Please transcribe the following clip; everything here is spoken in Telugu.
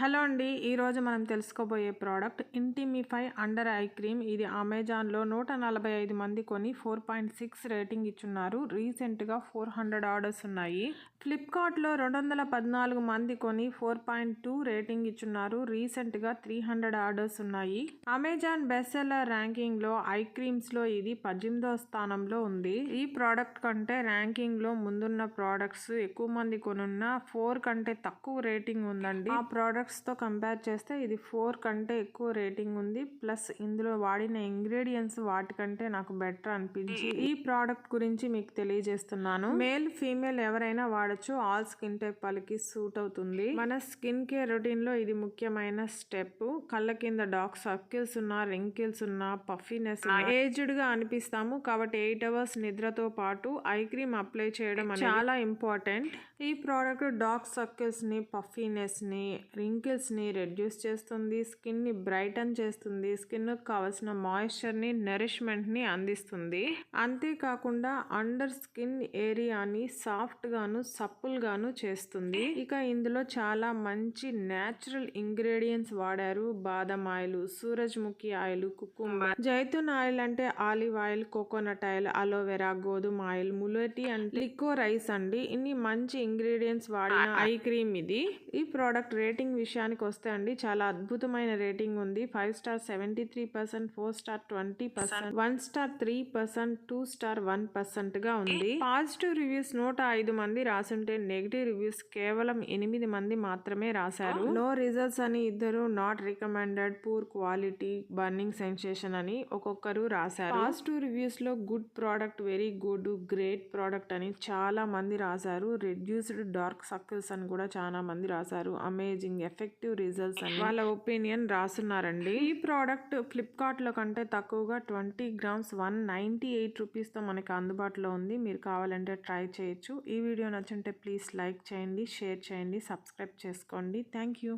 హలో అండి ఈరోజు మనం తెలుసుకోబోయే product Intimify under eye cream. ఇది అమెజాన్లో నూట నలభై ఐదు మంది కొని ఫోర్ పాయింట్ సిక్స్ రేటింగ్ ఇచ్చున్నారు. రీసెంట్గా ఫోర్ హండ్రెడ్ ఆర్డర్స్ ఉన్నాయి. ఫ్లిప్కార్ట్లో రెండు వందల పద్నాలుగు మంది కొని ఫోర్ పాయింట్ టూ రేటింగ్ ఇచ్చున్నారు. రీసెంట్గా త్రీ హండ్రెడ్ ఆర్డర్స్ ఉన్నాయి. అమెజాన్ బెస్ట్ సెల్లర్ ర్యాంకింగ్లో ఐ క్రీమ్స్లో ఇది పద్దెనిమిదో స్థానంలో ఉంది. ఈ ప్రోడక్ట్ కంటే ర్యాంకింగ్లో ముందున్న ప్రోడక్ట్స్ ఎక్కువ మంది కొనున్న ఫోర్ కంటే తక్కువ రేటింగ్ ఉందండి. ఆ ప్రోడక్ట్ తో కంపేర్ చేస్తే ఇది ఫోర్ కంటే ఎక్కువ రేటింగ్ ఉంది. ప్లస్ ఇందులో వాడిన ఇంగ్రీడియంట్స్ వాటికంటే నాకు బెటర్ అనిపించి ఈ ప్రోడక్ట్ గురించి మీకు తెలియజేస్తున్నాను. మేల్ ఫీమేల్ ఎవరైనా వాడచ్చు. ఆల్ స్కిన్ టైప్ వాళ్ళకి సూట్ అవుతుంది. మన స్కిన్ కేర్ రొటీన్లో ఇది ముఖ్యమైన స్టెప్ కళ్ళ కింద డార్క్ సర్కిల్స్ ఉన్నా రింకిల్స్ ఉన్నా పఫీనెస్ ఏజ్డ్గా అనిపిస్తాము. కాబట్టి ఎయిట్ అవర్స్ నిద్రతో పాటు ఐ క్రీమ్ అప్లై చేయడం చాలా ఇంపార్టెంట్ ఈ ప్రోడక్ట్ డార్క్ సర్కిల్స్ని పఫీనెస్ ని రెడ్యూస్ చేస్తుంది స్కిన్ని బ్రైటన్ చేస్తుంది స్కిన్కు కావాల్సిన మాయిశ్చర్ని నరిష్మెంట్ని అందిస్తుంది. అంతేకాకుండా అండర్ స్కిన్ ఏరియాని సాఫ్ట్ గాను చేస్తుంది. ఇక ఇందులో చాలా మంచి నేచురల్ ఇంగ్రీడియంట్స్ వాడారు. బాదం ఆయిల్ సూరజ్ముఖి ఆయిల్ కుకుంబర్ జైతున్ ఆయిల్ అంటే olive oil coconut oil aloe vera గోధుమ ఆయిల్ ములటి అండ్ లిక్కో రైస్ అండి. ఇన్ని మంచి ఇంగ్రీడియంట్స్ వాడిన ఐ క్రీమ్ ఇది. ఈ ప్రోడక్ట్ రేటింగ్ విషయానికి వస్తే అండి చాలా అద్భుతమైన రేటింగ్ ఉంది. Five star seventy three percent four star twenty percent one star three percent two star one పర్సెంట్గా ఉంది. పాజిటివ్ రివ్యూస్ నూట ఐదు మంది రాసుంటే నెగిటివ్ రివ్యూస్ కేవలం ఎనిమిది మంది మాత్రమే రాశారు. నో రిజల్ట్స్ అని ఇద్దరు not recommended poor quality burning sensation అని ఒక్కొక్కరు రాశారు. Positive రివ్యూస్లో good product very good great product అని చాలా మంది రాశారు. రెడ్యూస్డ్ డార్క్ సర్కిల్స్ అని కూడా చాలా మంది రాశారు. అమేజింగ్ ఎఫెక్టివ్ రిజల్ట్స్ అని. వాళ్ళ ఒపీనియన్ రాస్తున్నారండి. ఈ ప్రోడక్ట్ ఫ్లిప్కార్ట్లో కంటే తక్కువగా twenty grams one ninety eight రూపీస్తో మనకి అందుబాటులో ఉంది. మీరు కావాలంటే ట్రై చేయొచ్చు. ఈ వీడియో నచ్చుంటే ప్లీజ్ లైక్ చేయండి షేర్ చేయండి సబ్స్క్రైబ్ చేసుకోండి. Thank you.